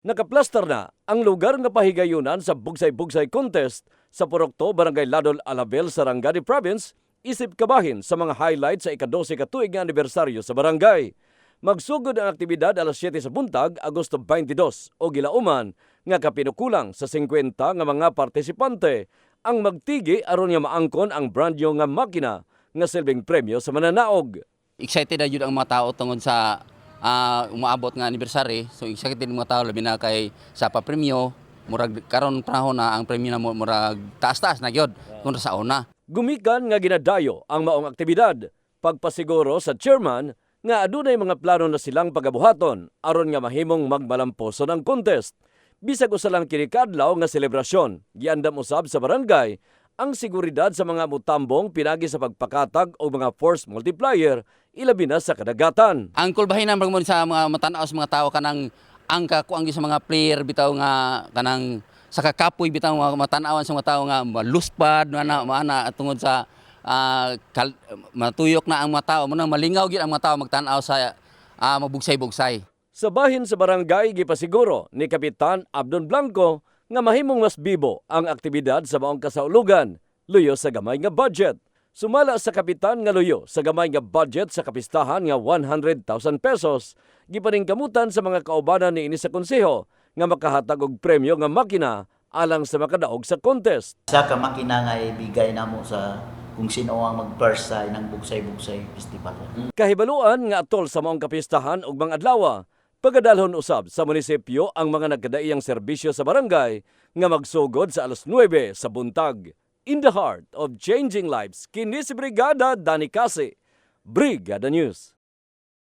Nakaplaster na ang lugar nga pahigayunan sa Bugsay-Bugsay Contest sa Purokto, Barangay Ladol, Alabel, Sarangani Province, isip kabahin sa mga highlights sa ika-12 katuig nga anibersaryo sa barangay. Magsugod ang aktibidad alas 7 sa buntag, Agosto 22 o gilauman nga kapinukulang sa 50 nga mga partisipante ang magtigi aron nga maangkon ang brand new nga makina nga silbing premyo sa mananaog. excited na yun ang mga tao tungod sa ah, umaabot nga anniversary. So excited ang mga tao labi na kay sa papremyo murag karon panahon na ang premyo na murag taas-taas na gyud kun sa una. Gumikan nga ginadayo ang maong aktibidad, pagpasiguro sa chairman nga adunay mga plano na silang pagabuhaton aron nga mahimong magmalamposo ng contest. Bisag usa lang kini kadlaw nga selebrasyon, giandam usab sa barangay ang seguridad sa mga mutambong pinagi sa pagpakatag o mga force multiplier ilabi na sa kadagatan. Ang kulbahin na mo sa mga matanaw sa mga tao kanang ang kakuang sa mga player bitaw nga kanang sa kakapoy bitaw nga matanawan sa mga tao nga maluspad na maana tungod sa ah, kal- matuyok na ang mga tao mo malingaw gyud ang mga tao magtanaw sa ah, mabugsay-bugsay. Sa bahin sa barangay gipasiguro ni Kapitan Abdon Blanco nga mahimong mas bibo ang aktibidad sa maong kasaulugan, luyo sa gamay nga budget. Sumala sa kapitan nga luyo sa gamay nga budget sa kapistahan nga 100,000 pesos, gipaningkamutan sa mga kaubanan ni ini sa konseho nga makahatag og premyo nga makina alang sa makadaog sa contest. Sa ka makina nga ibigay na mo sa kung sino ang mag-first sa ng Bugsay-Bugsay Festival. Kahibaluan nga atol sa maong kapistahan ug mga adlaw, pagadalhon usab sa munisipyo ang mga nagkadaiyang serbisyo sa barangay nga magsugod sa alas 9 sa buntag. In the heart of changing lives, kini si Brigada Dani Kasi, Brigada News.